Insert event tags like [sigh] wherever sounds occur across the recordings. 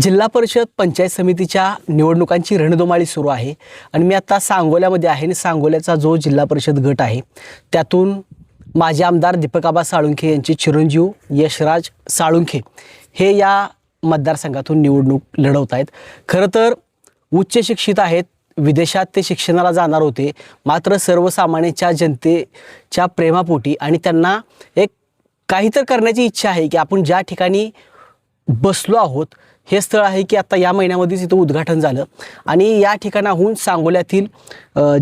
जिल्हा परिषद पंचायत समितीच्या निवडणुकांची रणधुमाळी सुरू आहे. आणि मी आता सांगोल्यामध्ये आहे आणि सांगोल्याचा जो जिल्हा परिषद गट आहे त्यातून माजी आमदार दीपकाबा साळुंखे यांचे चिरंजीव यशराज साळुंखे हे या मतदारसंघातून निवडणूक लढवत आहेत. खरं तर उच्च शिक्षित आहेत विदेशात ते शिक्षणाला जाणार होते मात्र सर्वसामान्यांच्या जनतेच्या प्रेमापोटी आणि त्यांना एक काही तर करण्याची इच्छा आहे की आपण ज्या ठिकाणी बसलो आहोत. हे स्थळ आहे की आता या महिन्यामध्येच इथं उद्घाटन झालं. आणि या ठिकाणाहून सांगोल्यातील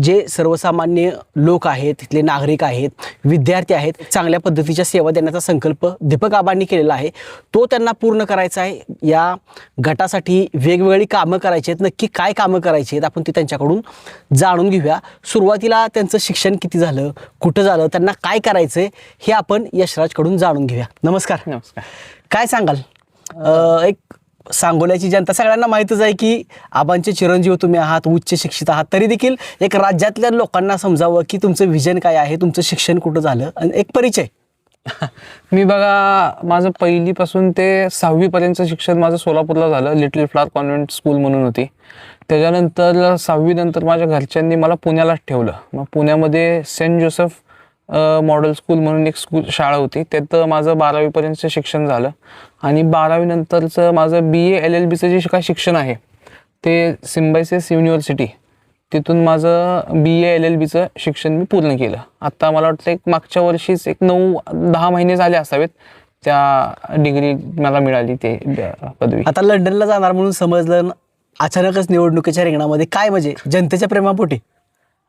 जे सर्वसामान्य लोक आहेत तिथले नागरिक आहेत विद्यार्थी आहेत चांगल्या पद्धतीच्या सेवा देण्याचा संकल्प दीपक आबांनी केलेला आहे. तो त्यांना पूर्ण करायचा आहे. या गटासाठी वेगवेगळी कामं करायची आहेत. नक्की काय कामं करायची आहेत आपण ती त्यांच्याकडून जाणून घेऊया. सुरुवातीला त्यांचं शिक्षण किती झालं कुठं झालं त्यांना काय करायचं आहे हे आपण यशराजकडून जाणून घेऊया. नमस्कार. नमस्कार. काय सांगाल? एक सांगोल्याची जनता सगळ्यांना माहीतच आहे की आबांचे चिरंजीव तुम्ही आहात उच्च शिक्षित आहात तरी देखील एक राज्यातल्या लोकांना समजावं की तुमचं विजन काय आहे तुमचं शिक्षण कुठं झालं आणि एक परिचय. [laughs] मी बघा माझं पहिलीपासून ते सहावीपर्यंतचं शिक्षण माझं सोलापूरला झालं लिटल फ्लावर कॉन्व्हेंट स्कूल म्हणून होती. त्याच्यानंतर सहावीनंतर माझ्या घरच्यांनी मला पुण्यालाच ठेवलं. मग पुण्यामध्ये सेंट जोसेफ मॉडेल स्कूल म्हणून एक स्कूल शाळा होती. त्यात माझं बारावीपर्यंतचं शिक्षण झालं. आणि बारावीनंतरचं माझं बी ए एल एल बीचं जे काय शिक्षण आहे ते सिम्बायसिस युनिव्हर्सिटी तिथून माझं बी ए एल एल बीचं शिक्षण मी पूर्ण केलं. आत्ता मला वाटतं एक मागच्या वर्षीच एक नऊ दहा महिने झाले असावेत त्या डिग्री मला मिळाली ते पदवी. आता लंडनला जाणार म्हणून समजलं अचानकच निवडणुकीच्या रिंगणामध्ये काय म्हणजे जनतेच्या प्रेमापोटी?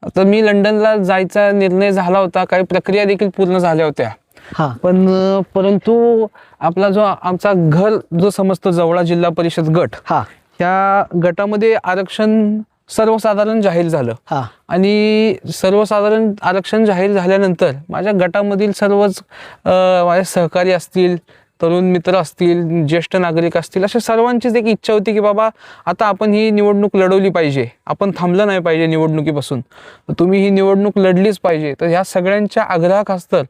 आता मी लंडनला जायचा निर्णय झाला होता काही प्रक्रिया देखील पूर्ण झाल्या होत्या. हां. पण परंतु आपला जो आमचा घर जो समजतो जवळा जिल्हा परिषद गट हां. ह्या गटामध्ये आरक्षण सर्वसाधारण जाहीर झालं. हां. आणि सर्वसाधारण आरक्षण जाहीर झाल्यानंतर माझ्या गटामधील सर्वच माझे सहकारी असतील तरुण मित्र असतील ज्येष्ठ नागरिक असतील अशा सर्वांचीच एक इच्छा होती की बाबा आता आपण ही निवडणूक लढवली पाहिजे. आपण थांबलं नाही पाहिजे निवडणुकीपासून. तुम्ही ही निवडणूक लढलीच पाहिजे. तर ह्या सगळ्यांच्या आग्रहाखास्तर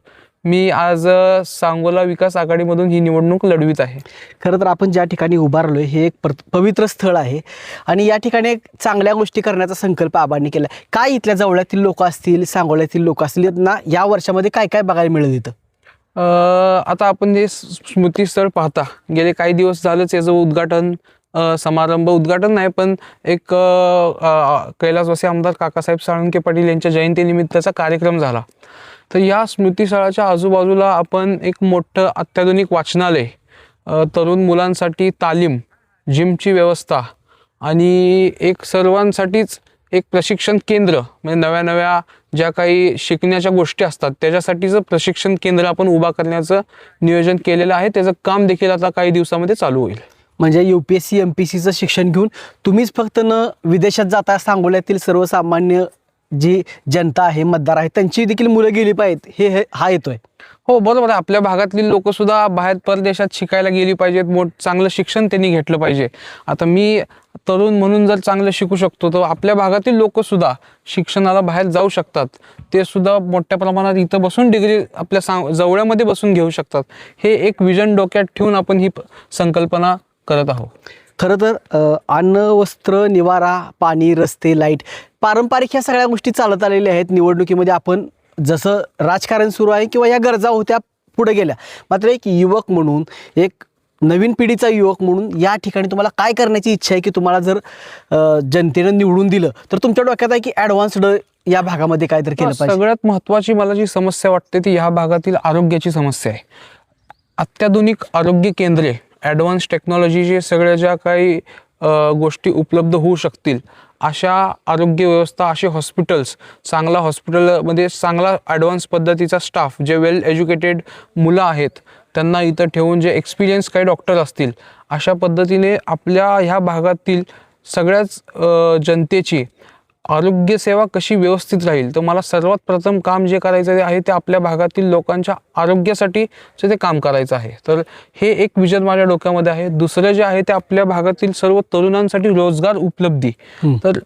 मी आज सांगोला विकास आघाडीमधून ही निवडणूक लढवित आहे. खरं तर आपण ज्या ठिकाणी उभारलोय हे एक पवित्र स्थळ आहे. आणि या ठिकाणी एक चांगल्या गोष्टी करण्याचा संकल्प आबांनी केला काय इथल्या जवळातील लोक असतील सांगोल्यातील लोक असतील ना या वर्षामध्ये काय काय बघायला मिळेल इथं? आता आपण जे स्मृतीस्थळ पाहता गेले काही दिवस झालंच याचं उद्घाटन समारंभ उद्घाटन नाही पण एक कैलासवासी आमदार काकासाहेब साळुंके पाटील यांच्या जयंतीनिमित्ताचा कार्यक्रम झाला. तर या स्मृतीस्थळाच्या आजूबाजूला आपण एक मोठं अत्याधुनिक वाचनालय तरुण मुलांसाठी तालीम जिमची व्यवस्था आणि एक सर्वांसाठीच एक प्रशिक्षण केंद्र म्हणजे नव्या नव्या ज्या काही शिकण्याच्या गोष्टी असतात त्याच्यासाठीचं प्रशिक्षण केंद्र आपण उभा करण्याचं नियोजन केलेलं आहे. त्याचं काम देखील आता काही दिवसामध्ये चालू होईल. म्हणजे U P S C M P सीचं शिक्षण घेऊन तुम्हीच फक्त न विदेशात जाता सांगोल्यातील सर्वसामान्य जी जनता आहे मतदार आहे त्यांची देखील मुलं गेली पाहिजेत. हे हे- हा येतोय हो बरोबर आहे. आपल्या भागातली लोक सुद्धा बाहेर परदेशात शिकायला गेली पाहिजेत. मोठ चांगलं शिक्षण त्यांनी घेतलं पाहिजे. आता मी तरुण म्हणून जर चांगलं शिकू शकतो तर आपल्या भागातील लोक सुद्धा शिक्षणाला बाहेर जाऊ शकतात. ते सुद्धा मोठ्या प्रमाणात इथं बसून डिग्री आपल्या सांग जवळ्यामध्ये बसून घेऊ शकतात. हे एक विजन डोक्यात ठेवून आपण ही प- संकल्पना करत आहोत. खरं तर अ, अन्न वस्त्र निवारा पाणी रस्ते लाइट पारंपरिक ह्या सगळ्या गोष्टी चालत आलेल्या आहेत. निवडणुकीमध्ये आपण जसं राजकारण सुरू आहे किंवा या गरजा होत्या पुढे गेल्या. मात्र एक युवक म्हणून एक नवीन पिढीचा युवक म्हणून या ठिकाणी तुम्हाला काय करण्याची इच्छा आहे की तुम्हाला जर जनतेनं निवडून दिलं तर तुमच्या डोक्यात आहे की ॲडव्हान्स्ड या भागामध्ये काय तर केलं पाहिजे? सगळ्यात महत्वाची मला जी समस्या वाटते ती ह्या भागातील आरोग्याची समस्या आहे. अत्याधुनिक आरोग्य केंद्रे ॲडव्हान्स टेक्नॉलॉजीचे सगळ्या ज्या काही गोष्टी उपलब्ध होऊ शकतील. अशा आरोग्य व्यवस्था असे हॉस्पिटल्स चांगला हॉस्पिटलमध्ये म्हणजे चांगला ॲडव्हान्स पद्धतीचा स्टाफ जे वेल एज्युकेटेड मुलं आहेत त्यांना इथं ठेवून जे एक्सपिरियन्स काही डॉक्टर असतील अशा पद्धतीने आपल्या ह्या भागातील सगळ्याच जनतेची आरोग्य सेवा कशी व्यवस्थित राहील? तर मला सर्वात प्रथम काम जे करायचं आहे ते आपल्या भागातील लोकांच्या आरोग्यासाठी ते काम करायचं आहे. तर हे एक विजन माझ्या डोक्यामध्ये आहे. दुसरं जे आहे ते आपल्या भागातील सर्व तरुणांसाठी रोजगार उपलब्धी. तर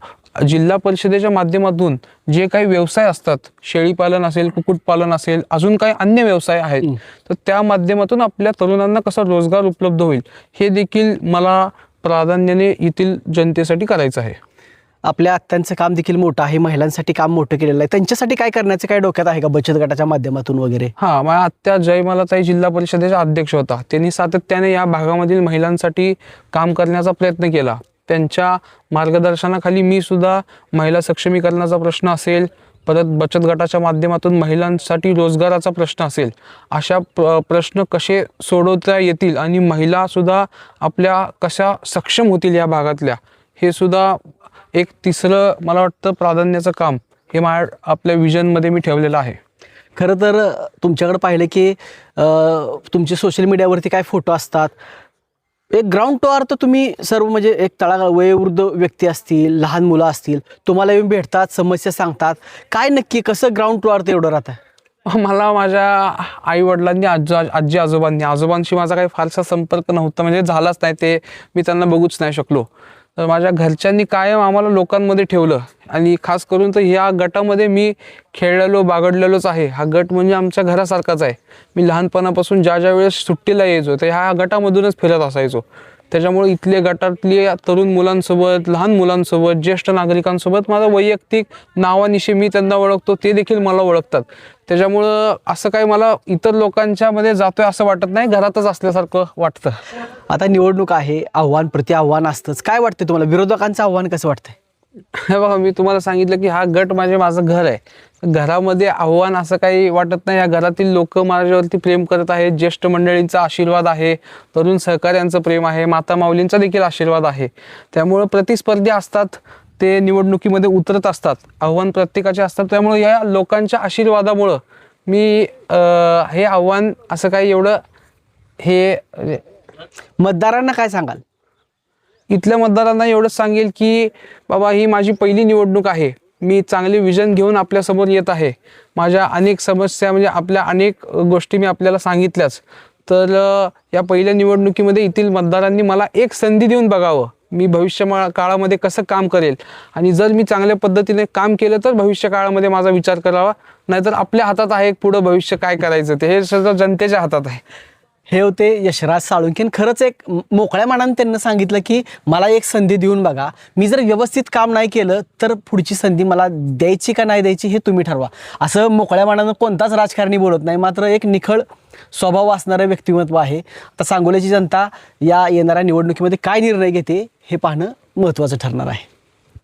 जिल्हा परिषदेच्या माध्यमातून जे काही व्यवसाय असतात शेळीपालन असेल कुक्कुटपालन असेल अजून काही अन्य व्यवसाय आहेत तर त्या माध्यमातून आपल्या तरुणांना कसा रोजगार उपलब्ध होईल हे देखील मला प्राधान्याने येथील जनतेसाठी करायचं आहे. आपल्या आत्यांचं काम देखील मोठं आहे महिलांसाठी काम मोठं केलेलं आहे. त्यांच्यासाठी काय करण्याचं काय डोक्यात आहे का बचत गटाच्या माध्यमातून वगैरे? हा माझ्या आत्या जयमालाताई जिल्हा परिषदेचा अध्यक्ष होता. त्यांनी सातत्याने या भागामधील महिलांसाठी काम करण्याचा प्रयत्न केला. त्यांच्या मार्गदर्शनाखाली मी सुद्धा महिला सक्षमीकरणाचा प्रश्न असेल परत बचत गटाच्या माध्यमातून महिलांसाठी रोजगाराचा प्रश्न असेल अशा प्र प्रश्न कसे सोडवता येतील आणि महिलासुद्धा आपल्या कशा सक्षम होतील या भागातल्या हे सुद्धा एक तिसरं मला वाटतं प्राधान्याचं काम हे माझ्या आपल्या विजनमध्ये मी ठेवलेलं आहे. खरं तर तुमच्याकडे पाहिलं की तुमचे सोशल मीडियावरती काय फोटो असतात? एक ग्राउंड टू अर्थ तुम्ही सर्व म्हणजे एक तळा वयोवृद्ध व्यक्ती असतील लहान मुलं असतील तुम्हाला येऊन भेटतात समस्या सांगतात. काय नक्की कसं ग्राउंड टू अर्थ एवढं राहतं मला माझ्या आई वडिलांनी आजी आजी आजोबांनी आजोबांशी माझा काही फारसा संपर्क नव्हता. म्हणजे झालाच नाही ते मी त्यांना बघूच नाही शकलो. तर माझ्या घरच्यांनी कायम आम्हाला लोकांमध्ये ठेवलं. आणि खास करून तर ह्या गटामध्ये मी खेळलेलो बागडलेलोच आहे. हा गट म्हणजे आमच्या घरासारखाच आहे. मी लहानपणापासून ज्या ज्या वेळेस सुट्टीला यायचो तर ह्या गटामधूनच फिरत असायचो. त्याच्यामुळे इथले गटातले तरुण मुलांसोबत लहान मुलांसोबत ज्येष्ठ नागरिकांसोबत माझा वैयक्तिक नावानिशी मी त्यांना ओळखतो ते देखील मला ओळखतात. त्याच्यामुळं असं काही मला इतर लोकांच्या मध्ये जातोय असं वाटत नाही घरातच असल्यासारखं वाटतं. आता निवडणूक आहे आव्हान प्रति आव्हान असतंच. काय वाटतं तुम्हाला? विरोधकांचं आव्हान कसं वाटतंय? [laughs] बघा मी तुम्हाला सांगितलं की हा गट माझे माझं घर आहे. घरामध्ये आव्हान असं काही वाटत नाही. या घरातील लोक माझ्यावरती प्रेम करत आहेत. ज्येष्ठ मंडळींचा आशीर्वाद आहे. तरुण सहकाऱ्यांचं प्रेम आहे. माता माऊलींचा देखील आशीर्वाद आहे. त्यामुळं प्रतिस्पर्धी असतात. ते निवडणुकीमध्ये उतरत असतात. आव्हान प्रत्येकाचे असतात. त्यामुळे या लोकांच्या आशीर्वादामुळं मी हे आव्हान असं काही एवढं हे मतदारांना काय सांगाल? इथल्या मतदारांना एवढंच सांगेल की बाबा ही माझी पहिली निवडणूक आहे. मी चांगले विजन घेऊन आपल्यासमोर येत आहे. माझ्या अनेक समस्या म्हणजे आपल्या अनेक गोष्टी मी आपल्याला सांगितल्याच. तर या पहिल्या निवडणुकीमध्ये येथील मतदारांनी मला एक संधी देऊन बघावं. मी भविष्य काळामध्ये कसं काम करेल? आणि जर मी चांगल्या पद्धतीने काम केलं तर भविष्य काळामध्ये माझा विचार करावा. नाहीतर आपल्या हातात आहे पुढं भविष्य काय करायचं ते. हे सगळं जनतेच्या हातात आहे. हे होते यशराज साळुंखेन खरंच एक मोकळ्या मनाने त्यांना सांगितलं की मला एक संधी देऊन बघा. मी जर व्यवस्थित काम नाही केलं तर पुढची संधी मला द्यायची का नाही द्यायची हे तुम्ही ठरवा. असं मोकळ्या मनानं कोणताच राजकारणी बोलत नाही. मात्र एक निखळ स्वभाव असणारं व्यक्तिमत्व आहे. आता सांगोल्याची जनता या येणाऱ्या निवडणुकीमध्ये काय निर्णय घेते हे पाहणं महत्त्वाचं ठरणार आहे.